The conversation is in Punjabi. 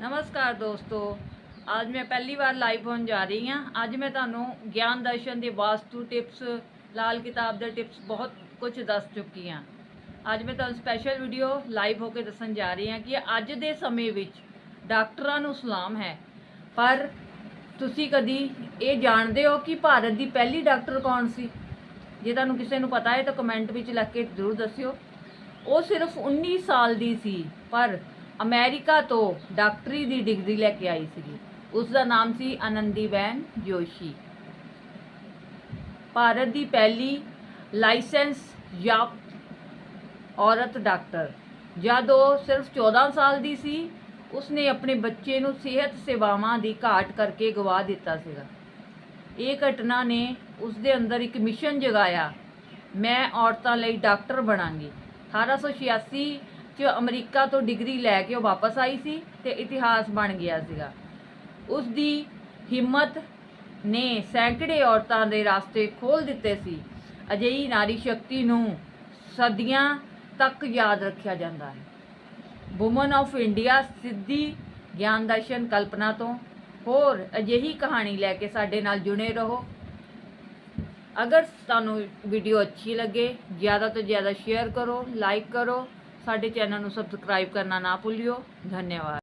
ਨਮਸਕਾਰ ਦੋਸਤੋ। ਅੱਜ ਮੈਂ ਪਹਿਲੀ ਵਾਰ ਲਾਈਵ ਹੋਣ ਜਾ ਰਹੀ ਹਾਂ। ਅੱਜ ਮੈਂ ਤੁਹਾਨੂੰ ਗਿਆਨ ਦਰਸ਼ਨ ਦੇ ਵਾਸਤੂ ਟਿਪਸ ਲਾਲ ਕਿਤਾਬ ਦੇ ਟਿਪਸ ਬਹੁਤ ਕੁਝ ਦੱਸ ਚੁੱਕੀ ਹਾਂ। ਅੱਜ ਮੈਂ ਤੁਹਾਨੂੰ ਸਪੈਸ਼ਲ ਵੀਡੀਓ ਲਾਈਵ ਹੋ ਕੇ ਦੱਸਣ ਜਾ ਰਹੀ ਹਾਂ ਕਿ ਅੱਜ ਦੇ ਸਮੇਂ ਵਿੱਚ ਡਾਕਟਰਾਂ ਨੂੰ ਸਲਾਮ ਹੈ। ਪਰ ਤੁਸੀਂ ਕਦੀ ਇਹ ਜਾਣਦੇ ਹੋ ਕਿ ਭਾਰਤ ਦੀ ਪਹਿਲੀ ਡਾਕਟਰ ਕੌਣ ਸੀ? ਜੇ ਤੁਹਾਨੂੰ ਕਿਸੇ ਨੂੰ ਪਤਾ ਹੈ ਤਾਂ ਕਮੈਂਟ ਵਿੱਚ ਲਿਖ ਕੇ ਜ਼ਰੂਰ ਦੱਸਿਓ। ਉਹ ਸਿਰਫ 19 ਸਾਲ ਦੀ ਸੀ, ਪਰ ਅਮਰੀਕਾ ਤੋਂ ਡਾਕਟਰੀ ਦੀ ਡਿਗਰੀ ਲੈ ਕੇ ਆਈ ਸੀਗੀ। ਉਸ ਦਾ ਨਾਮ ਸੀ ਆਨੰਦੀਬੈਨ ਜੋਸ਼ੀ। ਭਾਰਤ ਦੀ ਪਹਿਲੀ ਲਾਇਸੈਂਸ ਯਾਫਤ ਔਰਤ ਡਾਕਟਰ। ਜਦ ਉਹ ਸਿਰਫ 14 ਸਾਲ ਦੀ ਸੀ, ਉਸਨੇ ਆਪਣੇ ਬੱਚੇ ਨੂੰ ਸਿਹਤ ਸੇਵਾਵਾਂ ਦੀ ਘਾਟ ਕਰਕੇ ਗਵਾ ਦਿੱਤਾ ਸੀਗਾ। ਇਹ ਘਟਨਾ ਨੇ ਉਸਦੇ ਅੰਦਰ ਇੱਕ ਮਿਸ਼ਨ ਜਗਾਇਆ, ਮੈਂ ਔਰਤਾਂ ਲਈ ਡਾਕਟਰ ਬਣਾਂਗੀ। 1886 ਚ ਅਮਰੀਕਾ ਤੋਂ ਡਿਗਰੀ ਲੈ ਕੇ ਉਹ ਵਾਪਸ ਆਈ ਸੀ ਤੇ ਇਤਿਹਾਸ ਬਣ ਗਿਆ ਸੀਗਾ। ਉਸ ਦੀ ਹਿੰਮਤ ਨੇ ਸੈਂਕੜੇ ਔਰਤਾਂ ਦੇ ਰਾਸਤੇ ਖੋਲ ਦਿੱਤੇ ਸੀ। ਅਜਿਹੀ ਨਾਰੀ ਸ਼ਕਤੀ ਨੂੰ ਸਦੀਆਂ ਤੱਕ ਯਾਦ ਰੱਖਿਆ ਜਾਂਦਾ ਹੈ। ਵੂਮਨ ਆਫ ਇੰਡੀਆ ਸਿੱਧੀ ਗਿਆਨ ਦਰਸ਼ਨ ਕਲਪਨਾ ਤੋਂ ਹੋਰ ਅਜਿਹੀ ਕਹਾਣੀ ਲੈ ਕੇ ਸਾਡੇ ਨਾਲ ਜੁੜੇ ਰਹੋ। ਅਗਰ ਤੁਹਾਨੂੰ ਵੀਡੀਓ ਅੱਛੀ ਲੱਗੇ, ਜ਼ਿਆਦਾ ਤੋਂ ਜ਼ਿਆਦਾ ਸ਼ੇਅਰ ਕਰੋ, ਲਾਈਕ ਕਰੋ ਸਾਡੇ ਚੈਨਲ ਨੂੰ ਸਬਸਕ੍ਰਾਈਬ ਕਰਨਾ ਨਾ ਭੁੱਲਿਓ। ਧੰਨਵਾਦ।